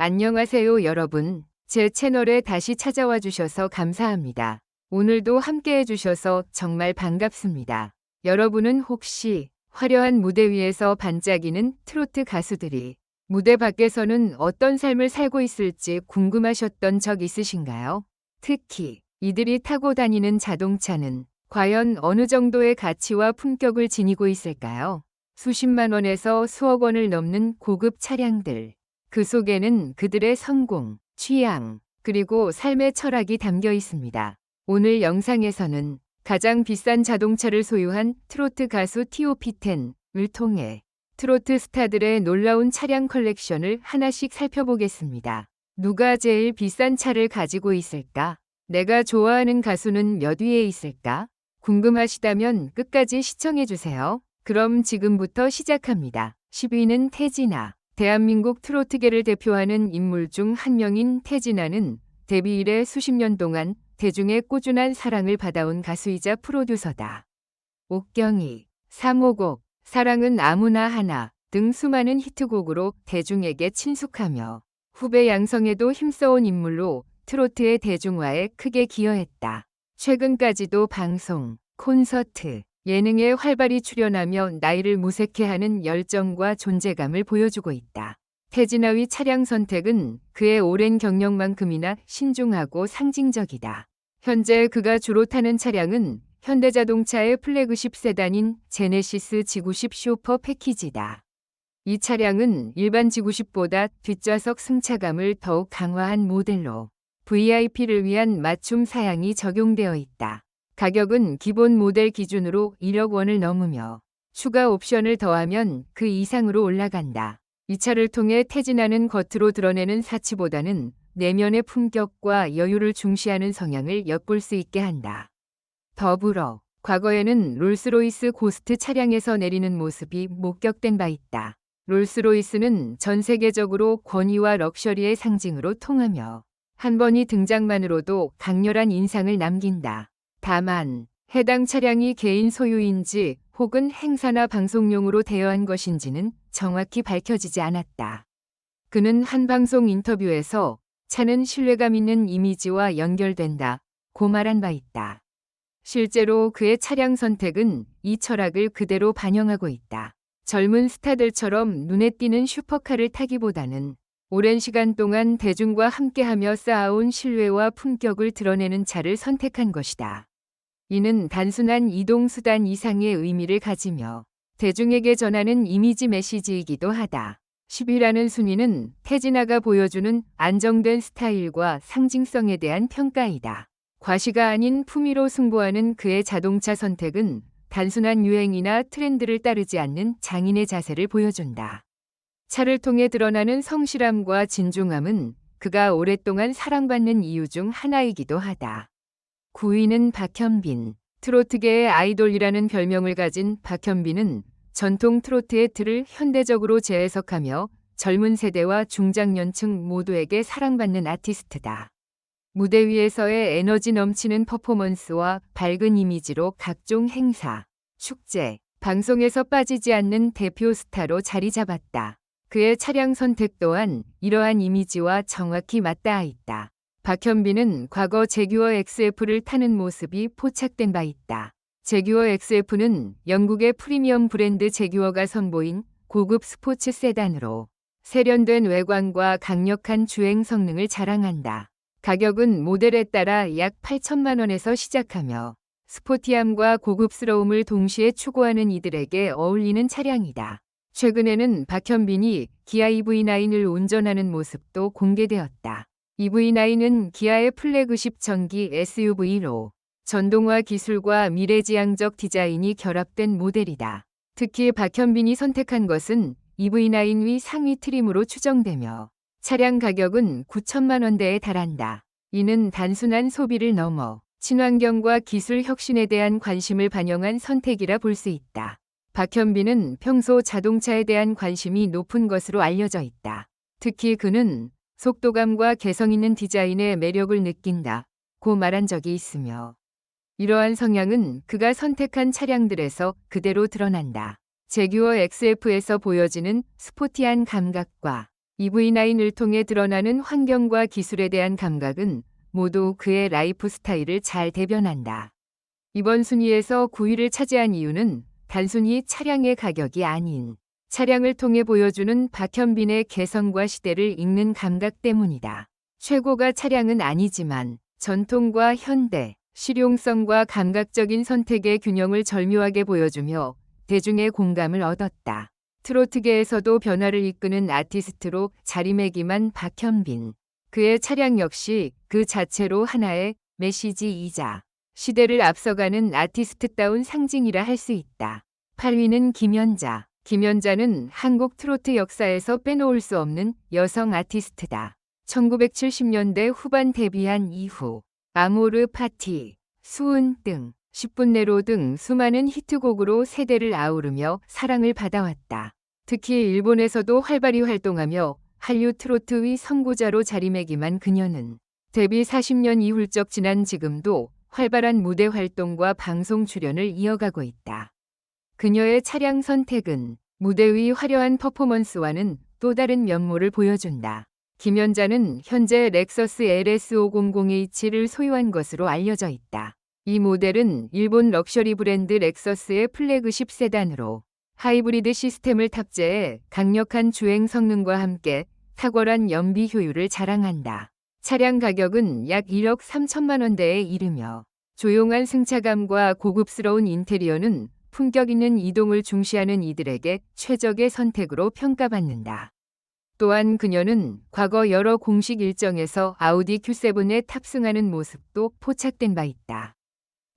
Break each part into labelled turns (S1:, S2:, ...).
S1: 안녕하세요, 여러분. 제 채널에 다시 찾아와 주셔서 감사합니다. 오늘도 함께 해주셔서 정말 반갑습니다. 여러분은 혹시 화려한 무대 위에서 반짝이는 트로트 가수들이 무대 밖에서는 어떤 삶을 살고 있을지 궁금하셨던 적 있으신가요? 특히 이들이 타고 다니는 자동차는 과연 어느 정도의 가치와 품격을 지니고 있을까요? 수십만 원에서 수억 원을 넘는 고급 차량들. 그 속에는 그들의 성공, 취향, 그리고 삶의 철학이 담겨 있습니다. 오늘 영상에서는 가장 비싼 자동차를 소유한 트로트 가수 TOP10을 통해 트로트 스타들의 놀라운 차량 컬렉션을 하나씩 살펴보겠습니다. 누가 제일 비싼 차를 가지고 있을까? 내가 좋아하는 가수는 몇 위에 있을까? 궁금하시다면 끝까지 시청해주세요. 그럼 지금부터 시작합니다. 10위는 태진아. 대한민국 트로트계를 대표하는 인물 중 한 명인 태진아는 데뷔 이래 수십 년 동안 대중의 꾸준한 사랑을 받아온 가수이자 프로듀서다. 옥경이, 삼오곡, 사랑은 아무나 하나 등 수많은 히트곡으로 대중에게 친숙하며 후배 양성에도 힘써온 인물로 트로트의 대중화에 크게 기여했다. 최근까지도 방송, 콘서트, 예능에 활발히 출연하며 나이를 무색해하는 열정과 존재감을 보여주고 있다. 태진아의 차량 선택은 그의 오랜 경력만큼이나 신중하고 상징적이다. 현재 그가 주로 타는 차량은 현대자동차의 플래그십 세단인 제네시스 G90 슈퍼 패키지다. 이 차량은 일반 G90보다 뒷좌석 승차감을 더욱 강화한 모델로 VIP를 위한 맞춤 사양이 적용되어 있다. 가격은 기본 모델 기준으로 1억 원을 넘으며 추가 옵션을 더하면 그 이상으로 올라간다. 이 차를 통해 태진하는 겉으로 드러내는 사치보다는 내면의 품격과 여유를 중시하는 성향을 엿볼 수 있게 한다. 더불어 과거에는 롤스로이스 고스트 차량에서 내리는 모습이 목격된 바 있다. 롤스로이스는 전 세계적으로 권위와 럭셔리의 상징으로 통하며 한 번이 등장만으로도 강렬한 인상을 남긴다. 다만 해당 차량이 개인 소유인지 혹은 행사나 방송용으로 대여한 것인지는 정확히 밝혀지지 않았다. 그는 한 방송 인터뷰에서 차는 신뢰감 있는 이미지와 연결된다. 고 말한 바 있다. 실제로 그의 차량 선택은 이 철학을 그대로 반영하고 있다. 젊은 스타들처럼 눈에 띄는 슈퍼카를 타기보다는 오랜 시간 동안 대중과 함께하며 쌓아온 신뢰와 품격을 드러내는 차를 선택한 것이다. 이는 단순한 이동수단 이상의 의미를 가지며 대중에게 전하는 이미지 메시지이기도 하다. 10위라는 순위는 태진아가 보여주는 안정된 스타일과 상징성에 대한 평가이다. 과시가 아닌 품위로 승부하는 그의 자동차 선택은 단순한 유행이나 트렌드를 따르지 않는 장인의 자세를 보여준다. 차를 통해 드러나는 성실함과 진중함은 그가 오랫동안 사랑받는 이유 중 하나이기도 하다. 9위는 박현빈. 트로트계의 아이돌이라는 별명을 가진 박현빈은 전통 트로트의 틀을 현대적으로 재해석하며 젊은 세대와 중장년층 모두에게 사랑받는 아티스트다. 무대 위에서의 에너지 넘치는 퍼포먼스와 밝은 이미지로 각종 행사, 축제, 방송에서 빠지지 않는 대표 스타로 자리 잡았다. 그의 차량 선택 또한 이러한 이미지와 정확히 맞닿아 있다. 박현빈은 과거 제규어 XF를 타는 모습이 포착된 바 있다. 제규어 XF는 영국의 프리미엄 브랜드 제규어가 선보인 고급 스포츠 세단으로 세련된 외관과 강력한 주행 성능을 자랑한다. 가격은 모델에 따라 약 8천만 원에서 시작하며 스포티함과 고급스러움을 동시에 추구하는 이들에게 어울리는 차량이다. 최근에는 박현빈이 기아 EV9을 운전하는 모습도 공개되었다. EV9은 기아의 플래그십 전기 SUV로 전동화 기술과 미래지향적 디자인이 결합된 모델이다. 특히 박현빈이 선택한 것은 EV9 위 상위 트림으로 추정되며 차량 가격은 9천만 원대에 달한다. 이는 단순한 소비를 넘어 친환경과 기술 혁신에 대한 관심을 반영한 선택이라 볼 수 있다. 박현빈은 평소 자동차에 대한 관심이 높은 것으로 알려져 있다. 특히 그는 속도감과 개성 있는 디자인의 매력을 느낀다. 고 말한 적이 있으며 이러한 성향은 그가 선택한 차량들에서 그대로 드러난다. 제규어 XF에서 보여지는 스포티한 감각과 EV9을 통해 드러나는 환경과 기술에 대한 감각은 모두 그의 라이프 스타일을 잘 대변한다. 이번 순위에서 9위를 차지한 이유는 단순히 차량의 가격이 아닌 차량을 통해 보여주는 박현빈의 개성과 시대를 읽는 감각 때문이다. 최고가 차량은 아니지만 전통과 현대, 실용성과 감각적인 선택의 균형을 절묘하게 보여주며 대중의 공감을 얻었다. 트로트계에서도 변화를 이끄는 아티스트로 자리매김한 박현빈. 그의 차량 역시 그 자체로 하나의 메시지이자 시대를 앞서가는 아티스트다운 상징이라 할 수 있다. 8위는 김연자. 김연자는 한국 트로트 역사에서 빼놓을 수 없는 여성 아티스트다. 1970년대 후반 데뷔한 이후 아모르 파티, 수은 등 10분 내로 등 수많은 히트곡으로 세대를 아우르며 사랑을 받아왔다. 특히 일본에서도 활발히 활동하며 한류 트로트의 선구자로 자리매김한 그녀는 데뷔 40년 이 훌쩍 지난 지금도 활발한 무대 활동과 방송 출연을 이어가고 있다. 그녀의 차량 선택은 무대 위 화려한 퍼포먼스와는 또 다른 면모를 보여준다. 김연자는 현재 렉서스 LS500H를 소유한 것으로 알려져 있다. 이 모델은 일본 럭셔리 브랜드 렉서스의 플래그십 세단으로 하이브리드 시스템을 탑재해 강력한 주행 성능과 함께 탁월한 연비 효율을 자랑한다. 차량 가격은 약 1억 3천만 원대에 이르며 조용한 승차감과 고급스러운 인테리어는 품격 있는 이동을 중시하는 이들에게 최적의 선택으로 평가받는다. 또한 그녀는 과거 여러 공식 일정에서 아우디 Q7에 탑승하는 모습도 포착된 바 있다.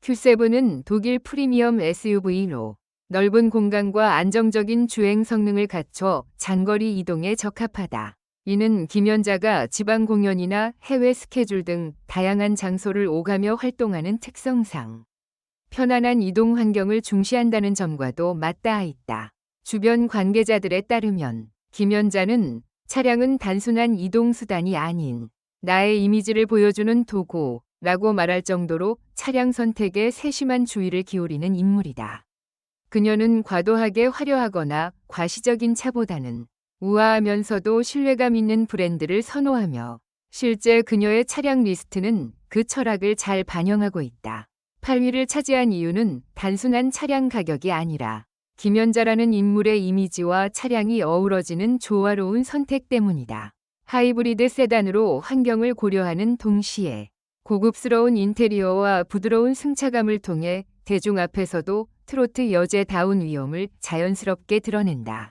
S1: Q7은 독일 프리미엄 SUV로 넓은 공간과 안정적인 주행 성능을 갖춰 장거리 이동에 적합하다. 이는 김연자가 지방 공연이나 해외 스케줄 등 다양한 장소를 오가며 활동하는 특성상 편안한 이동 환경을 중시한다는 점과도 맞닿아 있다. 주변 관계자들에 따르면 김연자는 차량은 단순한 이동 수단이 아닌 나의 이미지를 보여주는 도구라고 말할 정도로 차량 선택에 세심한 주의를 기울이는 인물이다. 그녀는 과도하게 화려하거나 과시적인 차보다는 우아하면서도 신뢰감 있는 브랜드를 선호하며 실제 그녀의 차량 리스트는 그 철학을 잘 반영하고 있다. 8위를 차지한 이유는 단순한 차량 가격이 아니라 김연자라는 인물의 이미지와 차량이 어우러지는 조화로운 선택 때문이다. 하이브리드 세단으로 환경을 고려하는 동시에 고급스러운 인테리어와 부드러운 승차감을 통해 대중 앞에서도 트로트 여제다운 위엄을 자연스럽게 드러낸다.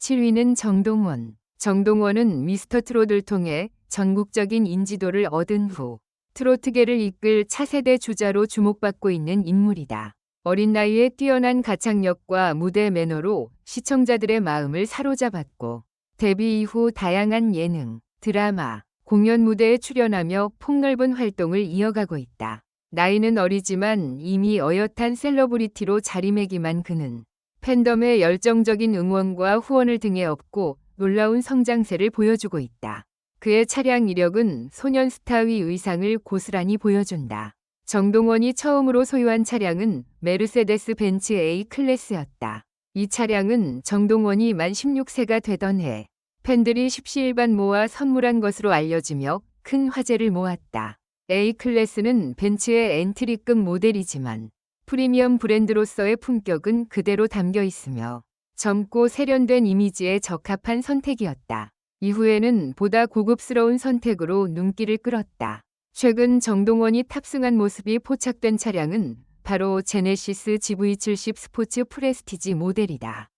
S1: 7위는 정동원. 정동원은 미스터 트롯을 통해 전국적인 인지도를 얻은 후 트로트계를 이끌 차세대 주자로 주목받고 있는 인물이다. 어린 나이에 뛰어난 가창력과 무대 매너로 시청자들의 마음을 사로잡았고 데뷔 이후 다양한 예능, 드라마, 공연 무대에 출연하며 폭넓은 활동을 이어가고 있다. 나이는 어리지만 이미 어엿한 셀러브리티로 자리매김한 그는 팬덤의 열정적인 응원과 후원을 등에 업고 놀라운 성장세를 보여주고 있다. 그의 차량 이력은 소년 스타의 의상을 고스란히 보여준다. 정동원이 처음으로 소유한 차량은 메르세데스 벤츠 A 클래스였다. 이 차량은 정동원이 만 16세가 되던 해 팬들이 십시일반 모아 선물한 것으로 알려지며 큰 화제를 모았다. A 클래스는 벤츠의 엔트리급 모델이지만 프리미엄 브랜드로서의 품격은 그대로 담겨 있으며 젊고 세련된 이미지에 적합한 선택이었다. 이후에는 보다 고급스러운 선택으로 눈길을 끌었다. 최근 정동원이 탑승한 모습이 포착된 차량은 바로 제네시스 GV70 스포츠 프레스티지 모델이다.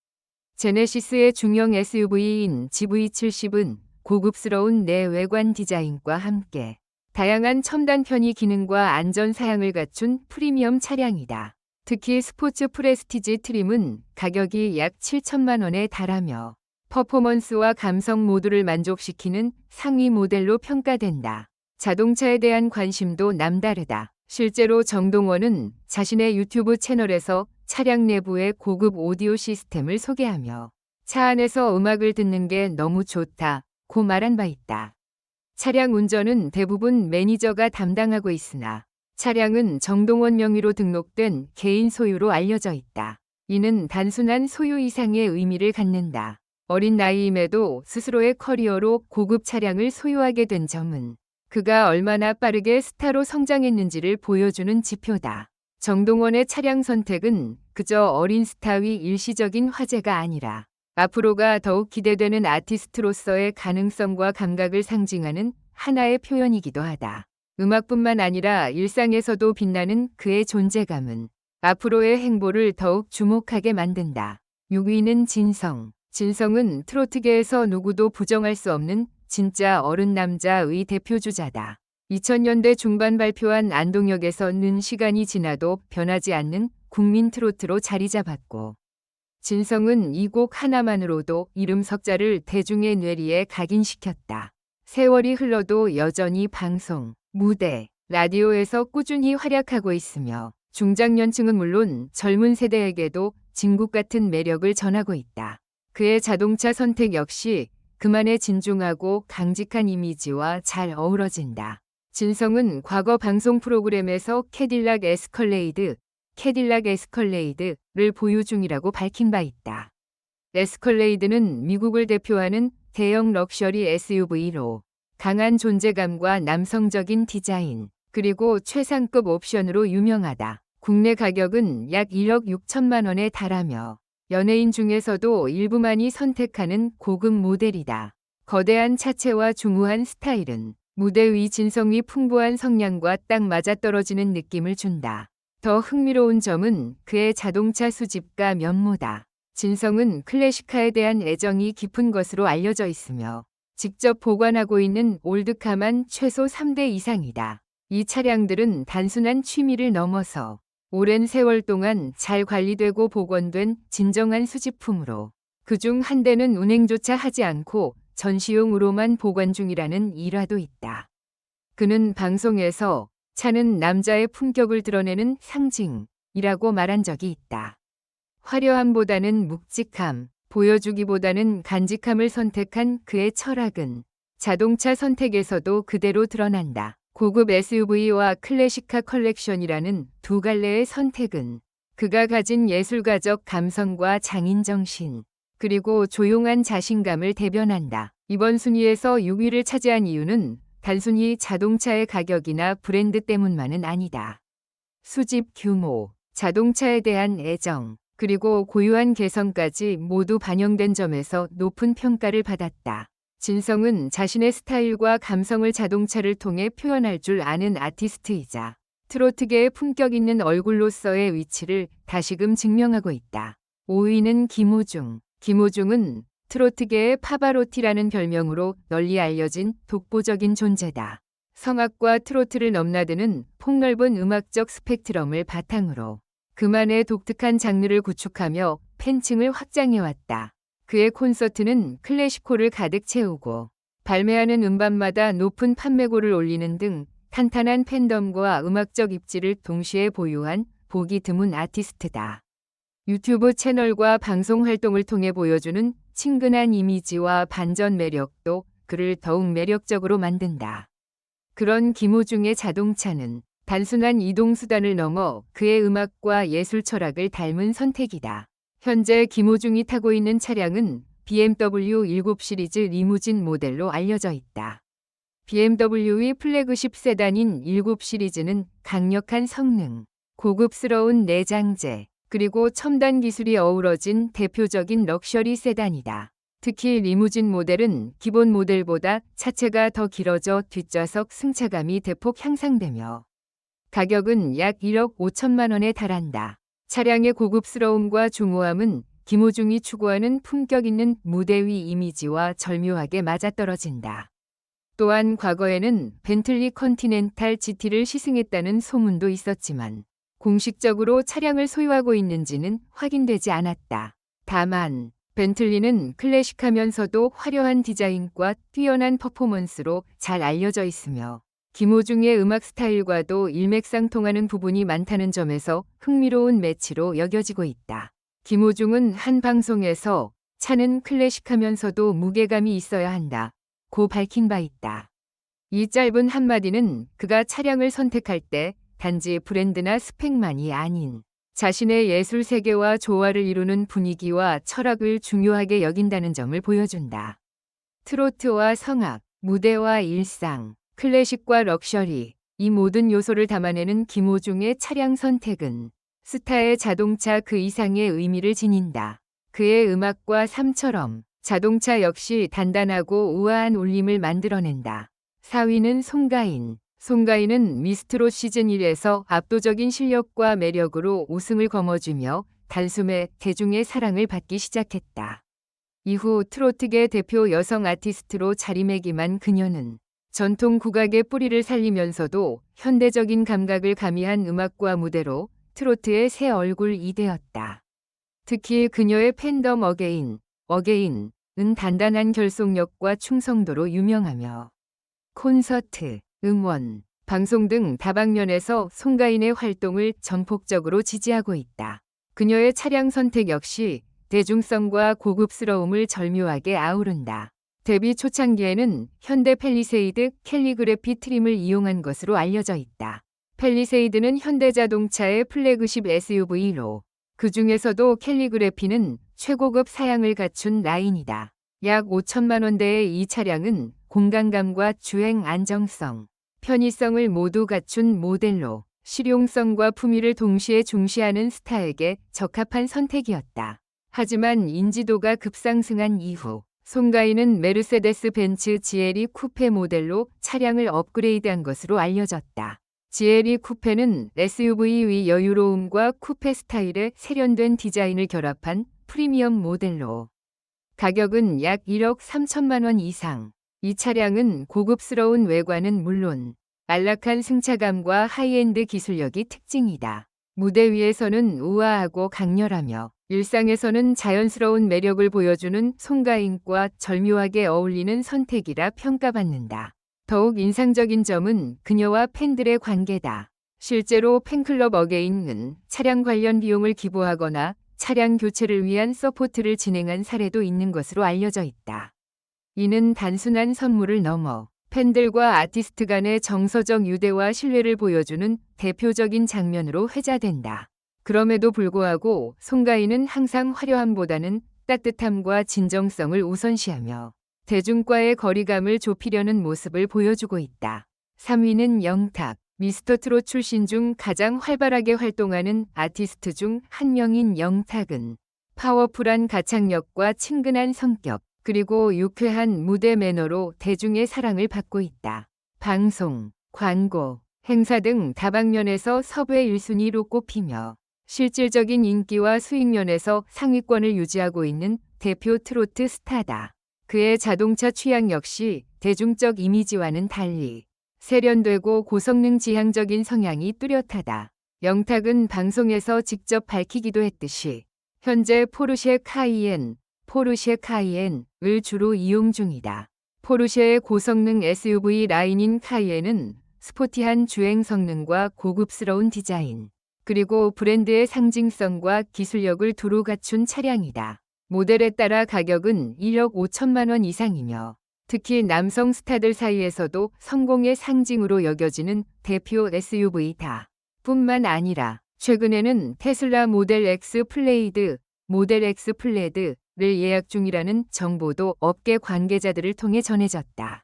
S1: 제네시스의 중형 SUV인 GV70은 고급스러운 내외관 디자인과 함께 다양한 첨단 편의 기능과 안전 사양을 갖춘 프리미엄 차량이다. 특히 스포츠 프레스티지 트림은 가격이 약 7천만 원에 달하며 퍼포먼스와 감성 모두를 만족시키는 상위 모델로 평가된다. 자동차에 대한 관심도 남다르다. 실제로 정동원은 자신의 유튜브 채널에서 차량 내부의 고급 오디오 시스템을 소개하며 차 안에서 음악을 듣는 게 너무 좋다. 고 말한 바 있다. 차량 운전은 대부분 매니저가 담당하고 있으나 차량은 정동원 명의로 등록된 개인 소유로 알려져 있다. 이는 단순한 소유 이상의 의미를 갖는다. 어린 나이임에도 스스로의 커리어로 고급 차량을 소유하게 된 점은 그가 얼마나 빠르게 스타로 성장했는지를 보여주는 지표다. 정동원의 차량 선택은 그저 어린 스타 위 일시적인 화제가 아니라 앞으로가 더욱 기대되는 아티스트로서의 가능성과 감각을 상징하는 하나의 표현이기도 하다. 음악뿐만 아니라 일상에서도 빛나는 그의 존재감은 앞으로의 행보를 더욱 주목하게 만든다. 6위는 진성. 진성은 트로트계에서 누구도 부정할 수 없는 진짜 어른 남자의 대표주자다. 2000년대 중반 발표한 안동역에서는 시간이 지나도 변하지 않는 국민 트로트로 자리 잡았고 진성은 이 곡 하나만으로도 이름 석자를 대중의 뇌리에 각인시켰다. 세월이 흘러도 여전히 방송, 무대, 라디오에서 꾸준히 활약하고 있으며 중장년층은 물론 젊은 세대에게도 진국 같은 매력을 전하고 있다. 그의 자동차 선택 역시 그만의 진중하고 강직한 이미지와 잘 어우러진다. 진성은 과거 방송 프로그램에서 캐딜락 에스컬레이드, 캐딜락 에스컬레이드를 보유 중이라고 밝힌 바 있다. 에스컬레이드는 미국을 대표하는 대형 럭셔리 SUV로 강한 존재감과 남성적인 디자인, 그리고 최상급 옵션으로 유명하다. 국내 가격은 약 1억 6천만 원에 달하며 연예인 중에서도 일부만이 선택하는 고급 모델이다. 거대한 차체와 중후한 스타일은 무대 위 진성이 풍부한 성량과 딱 맞아떨어지는 느낌을 준다. 더 흥미로운 점은 그의 자동차 수집과 면모다. 진성은 클래식카에 대한 애정이 깊은 것으로 알려져 있으며 직접 보관하고 있는 올드카만 최소 3대 이상이다. 이 차량들은 단순한 취미를 넘어서 오랜 세월 동안 잘 관리되고 복원된 진정한 수집품으로 그중 한 대는 운행조차 하지 않고 전시용으로만 보관 중이라는 일화도 있다. 그는 방송에서 차는 남자의 품격을 드러내는 상징이라고 말한 적이 있다. 화려함보다는 묵직함, 보여주기보다는 간직함을 선택한 그의 철학은 자동차 선택에서도 그대로 드러난다. 고급 SUV와 클래식카 컬렉션이라는 두 갈래의 선택은 그가 가진 예술가적 감성과 장인 정신, 그리고 조용한 자신감을 대변한다. 이번 순위에서 6위를 차지한 이유는 단순히 자동차의 가격이나 브랜드 때문만은 아니다. 수집 규모, 자동차에 대한 애정, 그리고 고유한 개성까지 모두 반영된 점에서 높은 평가를 받았다. 진성은 자신의 스타일과 감성을 자동차를 통해 표현할 줄 아는 아티스트이자 트로트계의 품격 있는 얼굴로서의 위치를 다시금 증명하고 있다. 5위는 김호중. 김호중은 트로트계의 파바로티라는 별명으로 널리 알려진 독보적인 존재다. 성악과 트로트를 넘나드는 폭넓은 음악적 스펙트럼을 바탕으로 그만의 독특한 장르를 구축하며 팬층을 확장해왔다. 그의 콘서트는 클래시코를 가득 채우고 발매하는 음반마다 높은 판매고를 올리는 등 탄탄한 팬덤과 음악적 입지를 동시에 보유한 보기 드문 아티스트다. 유튜브 채널과 방송 활동을 통해 보여주는 친근한 이미지와 반전 매력도 그를 더욱 매력적으로 만든다. 그런 김호중의 자동차는 단순한 이동수단을 넘어 그의 음악과 예술 철학을 닮은 선택이다. 현재 김호중이 타고 있는 차량은 BMW 7 시리즈 리무진 모델로 알려져 있다. BMW의 플래그십 세단인 7 시리즈는 강력한 성능, 고급스러운 내장재, 그리고 첨단 기술이 어우러진 대표적인 럭셔리 세단이다. 특히 리무진 모델은 기본 모델보다 차체가 더 길어져 뒷좌석 승차감이 대폭 향상되며 가격은 약 1억 5천만 원에 달한다. 차량의 고급스러움과 중후함은 김호중이 추구하는 품격 있는 무대 위 이미지와 절묘하게 맞아떨어진다. 또한 과거에는 벤틀리 컨티넨탈 GT를 시승했다는 소문도 있었지만 공식적으로 차량을 소유하고 있는지는 확인되지 않았다. 다만 벤틀리는 클래식하면서도 화려한 디자인과 뛰어난 퍼포먼스로 잘 알려져 있으며 김호중의 음악 스타일과도 일맥상통하는 부분이 많다는 점에서 흥미로운 매치로 여겨지고 있다. 김호중은 한 방송에서 차는 클래식하면서도 무게감이 있어야 한다. 고 밝힌 바 있다. 이 짧은 한마디는 그가 차량을 선택할 때 단지 브랜드나 스펙만이 아닌 자신의 예술 세계와 조화를 이루는 분위기와 철학을 중요하게 여긴다는 점을 보여준다. 트로트와 성악, 무대와 일상, 클래식과 럭셔리, 이 모든 요소를 담아내는 김호중의 차량 선택은 스타의 자동차 그 이상의 의미를 지닌다. 그의 음악과 삶처럼 자동차 역시 단단하고 우아한 울림을 만들어낸다. 4위는 송가인. 송가인은 미스트롯 시즌 1에서 압도적인 실력과 매력으로 우승을 거머쥐며 단숨에 대중의 사랑을 받기 시작했다. 이후 트로트계 대표 여성 아티스트로 자리매김한 그녀는 전통 국악의 뿌리를 살리면서도 현대적인 감각을 가미한 음악과 무대로 트로트의 새 얼굴이 되었다. 특히 그녀의 팬덤 어게인, 어게인은 단단한 결속력과 충성도로 유명하며 콘서트, 음원, 방송 등 다방면에서 송가인의 활동을 전폭적으로 지지하고 있다. 그녀의 차량 선택 역시 대중성과 고급스러움을 절묘하게 아우른다. 데뷔 초창기에는 현대 펠리세이드 캘리그래피 트림을 이용한 것으로 알려져 있다. 펠리세이드는 현대자동차의 플래그십 SUV로 그 중에서도 캘리그래피는 최고급 사양을 갖춘 라인이다. 약 5천만 원대의 이 차량은 공간감과 주행 안정성, 편의성을 모두 갖춘 모델로 실용성과 품위를 동시에 중시하는 스타에게 적합한 선택이었다. 하지만 인지도가 급상승한 이후 송가인은 메르세데스 벤츠 GLE 쿠페 모델로 차량을 업그레이드한 것으로 알려졌다. GLE 쿠페는 SUV의 여유로움과 쿠페 스타일의 세련된 디자인을 결합한 프리미엄 모델로 가격은 약 1억 3천만 원 이상. 이 차량은 고급스러운 외관은 물론 안락한 승차감과 하이엔드 기술력이 특징이다. 무대 위에서는 우아하고 강렬하며 일상에서는 자연스러운 매력을 보여주는 송가인과 절묘하게 어울리는 선택이라 평가받는다. 더욱 인상적인 점은 그녀와 팬들의 관계다. 실제로 팬클럽 어게인은 차량 관련 비용을 기부하거나 차량 교체를 위한 서포트를 진행한 사례도 있는 것으로 알려져 있다. 이는 단순한 선물을 넘어 팬들과 아티스트 간의 정서적 유대와 신뢰를 보여주는 대표적인 장면으로 회자된다. 그럼에도 불구하고 송가인은 항상 화려함보다는 따뜻함과 진정성을 우선시하며 대중과의 거리감을 좁히려는 모습을 보여주고 있다. 3위는 영탁. 미스터 트롯 출신 중 가장 활발하게 활동하는 아티스트 중 한 명인 영탁은 파워풀한 가창력과 친근한 성격, 그리고 유쾌한 무대 매너로 대중의 사랑을 받고 있다. 방송, 광고, 행사 등 다방면에서 섭외 1순위로 꼽히며 실질적인 인기와 수익 면에서 상위권을 유지하고 있는 대표 트로트 스타다. 그의 자동차 취향 역시 대중적 이미지와는 달리 세련되고 고성능 지향적인 성향이 뚜렷하다. 영탁은 방송에서 직접 밝히기도 했듯이 현재 포르쉐 카이엔, 포르쉐 카이엔을 주로 이용 중이다. 포르쉐의 고성능 SUV 라인인 카이엔은 스포티한 주행 성능과 고급스러운 디자인, 그리고 브랜드의 상징성과 기술력을 두루 갖춘 차량이다. 모델에 따라 가격은 1억 5천만 원 이상이며 특히 남성 스타들 사이에서도 성공의 상징으로 여겨지는 대표 SUV다. 뿐만 아니라 최근에는 테슬라 모델 X 플레이드, 모델 X 플레드를 예약 중이라는 정보도 업계 관계자들을 통해 전해졌다.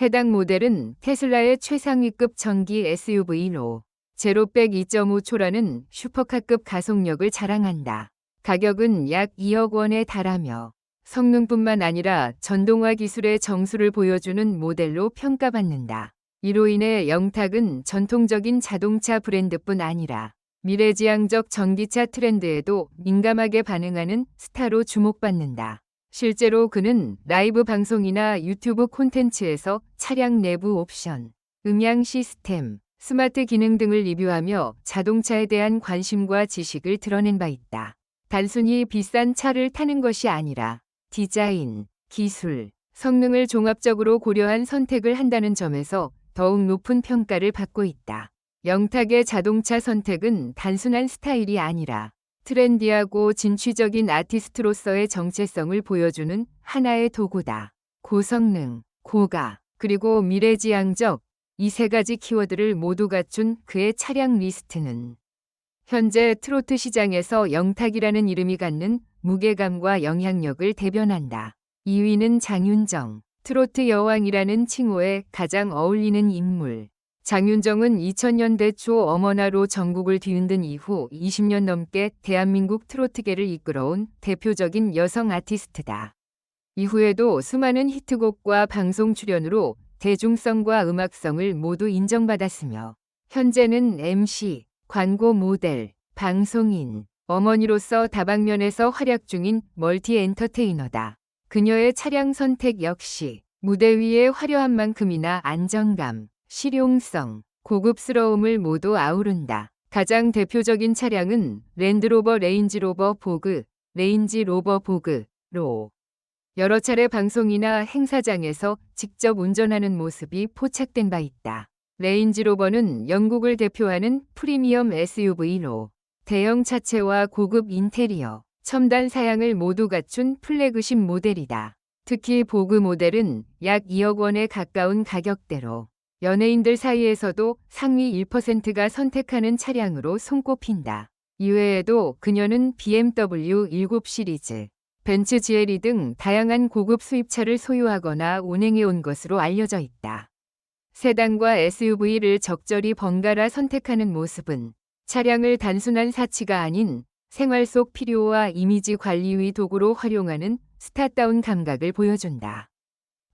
S1: 해당 모델은 테슬라의 최상위급 전기 SUV로 제로백 2.5초라는 슈퍼카급 가속력을 자랑한다. 가격은 약 2억 원에 달하며 성능뿐만 아니라 전동화 기술의 정수를 보여주는 모델로 평가받는다. 이로 인해 영탁은 전통적인 자동차 브랜드뿐 아니라 미래지향적 전기차 트렌드에도 민감하게 반응하는 스타로 주목받는다. 실제로 그는 라이브 방송이나 유튜브 콘텐츠에서 차량 내부 옵션, 음향 시스템, 스마트 기능 등을 리뷰하며 자동차에 대한 관심과 지식을 드러낸 바 있다. 단순히 비싼 차를 타는 것이 아니라 디자인, 기술, 성능을 종합적으로 고려한 선택을 한다는 점에서 더욱 높은 평가를 받고 있다. 영탁의 자동차 선택은 단순한 스타일이 아니라 트렌디하고 진취적인 아티스트로서의 정체성을 보여주는 하나의 도구다. 고성능, 고가, 그리고 미래지향적 이 세 가지 키워드를 모두 갖춘 그의 차량 리스트는 현재 트로트 시장에서 영탁이라는 이름이 갖는 무게감과 영향력을 대변한다. 2위는 장윤정. 트로트 여왕이라는 칭호에 가장 어울리는 인물. 장윤정은 2000년대 초 어머나로 전국을 뒤흔든 이후 20년 넘게 대한민국 트로트계를 이끌어온 대표적인 여성 아티스트다. 이후에도 수많은 히트곡과 방송 출연으로 대중성과 음악성을 모두 인정받았으며 현재는 MC, 광고 모델, 방송인, 어머니로서 다방면에서 활약 중인 멀티 엔터테이너다. 그녀의 차량 선택 역시 무대 위의 화려한 만큼이나 안정감, 실용성, 고급스러움을 모두 아우른다. 가장 대표적인 차량은 랜드로버 레인지로버 보그, 레인지로버 보그로 여러 차례 방송이나 행사장에서 직접 운전하는 모습이 포착된 바 있다. 레인지로버는 영국을 대표하는 프리미엄 SUV로 대형 차체와 고급 인테리어, 첨단 사양을 모두 갖춘 플래그십 모델이다. 특히 보그 모델은 약 2억 원에 가까운 가격대로 연예인들 사이에서도 상위 1%가 선택하는 차량으로 손꼽힌다. 이외에도 그녀는 BMW 7 시리즈, 벤츠 GLE 등 다양한 고급 수입차를 소유하거나 운행해 온 것으로 알려져 있다. 세단과 SUV를 적절히 번갈아 선택하는 모습은 차량을 단순한 사치가 아닌 생활 속 필요와 이미지 관리 위 도구로 활용하는 스타다운 감각을 보여준다.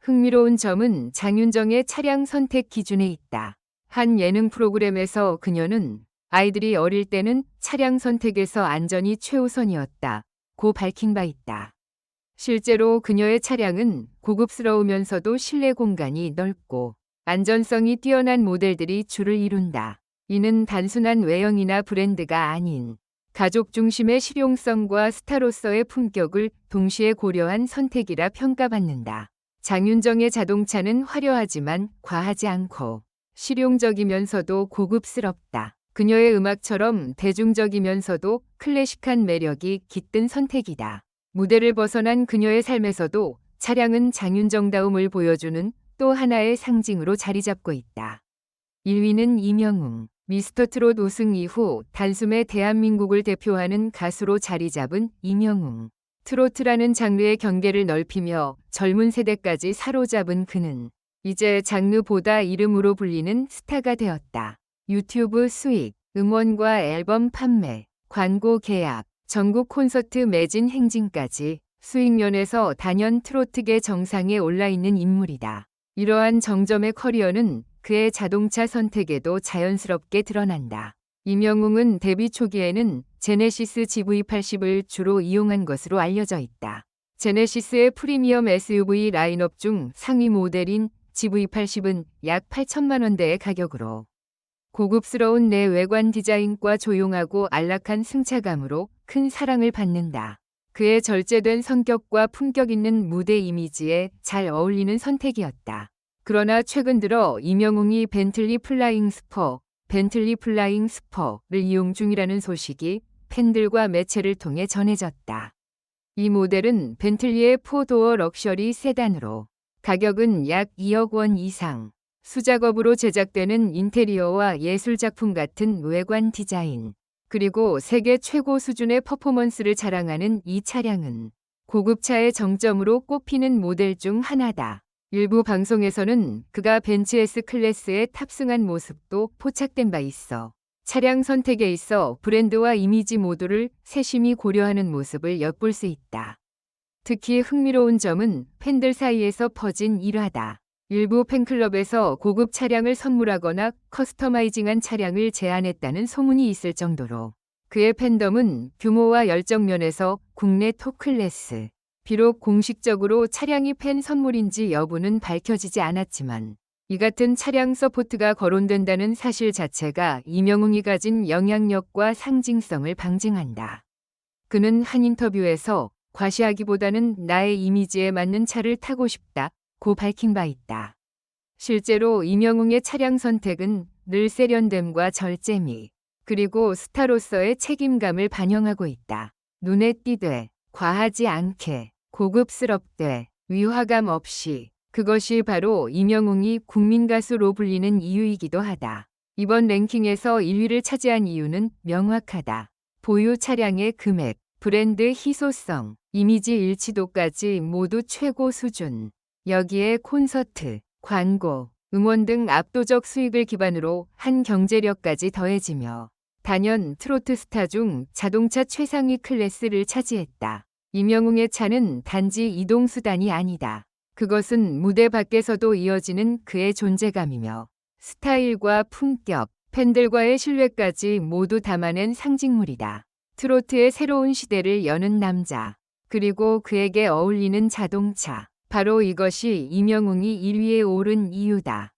S1: 흥미로운 점은 장윤정의 차량 선택 기준에 있다. 한 예능 프로그램에서 그녀는 아이들이 어릴 때는 차량 선택에서 안전이 최우선이었다. 고 밝힌 바 있다. 실제로 그녀의 차량은 고급스러우면서도 실내 공간이 넓고 안전성이 뛰어난 모델들이 줄을 이룬다. 이는 단순한 외형이나 브랜드가 아닌 가족 중심의 실용성과 스타로서의 품격을 동시에 고려한 선택이라 평가받는다. 장윤정의 자동차는 화려하지만 과하지 않고 실용적이면서도 고급스럽다. 그녀의 음악처럼 대중적이면서도 클래식한 매력이 깃든 선택이다. 무대를 벗어난 그녀의 삶에서도 차량은 장윤정다움을 보여주는 또 하나의 상징으로 자리 잡고 있다. 1위는 이명웅. 미스터 트롯 우승 이후 단숨에 대한민국을 대표하는 가수로 자리 잡은 이명웅. 트로트라는 장르의 경계를 넓히며 젊은 세대까지 사로잡은 그는 이제 장르보다 이름으로 불리는 스타가 되었다. 유튜브 수익, 음원과 앨범 판매, 광고 계약, 전국 콘서트 매진 행진까지 수익 면에서 단연 트로트계 정상에 올라 있는 인물이다. 이러한 정점의 커리어는 그의 자동차 선택에도 자연스럽게 드러난다. 이명웅은 데뷔 초기에는 제네시스 GV80을 주로 이용한 것으로 알려져 있다. 제네시스의 프리미엄 SUV 라인업 중 상위 모델인 GV80은 약 8천만 원대의 가격으로 고급스러운 내 외관 디자인과 조용하고 안락한 승차감으로 큰 사랑을 받는다. 그의 절제된 성격과 품격 있는 무대 이미지에 잘 어울리는 선택이었다. 그러나 최근 들어 이명웅이 벤틀리 플라잉 스퍼, 벤틀리 플라잉 스퍼를 이용 중이라는 소식이 팬들과 매체를 통해 전해졌다. 이 모델은 벤틀리의 포도어 럭셔리 세단으로 가격은 약 2억 원 이상, 수작업으로 제작되는 인테리어와 예술작품 같은 외관 디자인, 그리고 세계 최고 수준의 퍼포먼스를 자랑하는 이 차량은 고급차의 정점으로 꼽히는 모델 중 하나다. 일부 방송에서는 그가 벤츠 S 클래스에 탑승한 모습도 포착된 바 있어 차량 선택에 있어 브랜드와 이미지 모두를 세심히 고려하는 모습을 엿볼 수 있다. 특히 흥미로운 점은 팬들 사이에서 퍼진 일화다. 일부 팬클럽에서 고급 차량을 선물하거나 커스터마이징한 차량을 제안했다는 소문이 있을 정도로 그의 팬덤은 규모와 열정 면에서 국내 톱클래스. 비록 공식적으로 차량이 팬 선물인지 여부는 밝혀지지 않았지만 이 같은 차량 서포트가 거론된다는 사실 자체가 이명웅이 가진 영향력과 상징성을 방증한다. 그는 한 인터뷰에서 과시하기보다는 나의 이미지에 맞는 차를 타고 싶다. 고 밝힌 바 있다. 실제로 이명웅의 차량 선택은 늘 세련됨과 절제미, 그리고 스타로서의 책임감을 반영하고 있다. 눈에 띄되, 과하지 않게, 고급스럽되, 위화감 없이, 그것이 바로 이명웅이 국민가수로 불리는 이유이기도 하다. 이번 랭킹에서 1위를 차지한 이유는 명확하다. 보유 차량의 금액, 브랜드 희소성, 이미지 일치도까지 모두 최고 수준. 여기에 콘서트, 광고, 응원 등 압도적 수익을 기반으로 한 경제력까지 더해지며 단연 트로트 스타 중 자동차 최상위 클래스를 차지했다. 이명웅의 차는 단지 이동수단이 아니다. 그것은 무대 밖에서도 이어지는 그의 존재감이며 스타일과 품격, 팬들과의 신뢰까지 모두 담아낸 상징물이다. 트로트의 새로운 시대를 여는 남자, 그리고 그에게 어울리는 자동차. 바로 이것이 이명웅이 1위에 오른 이유다.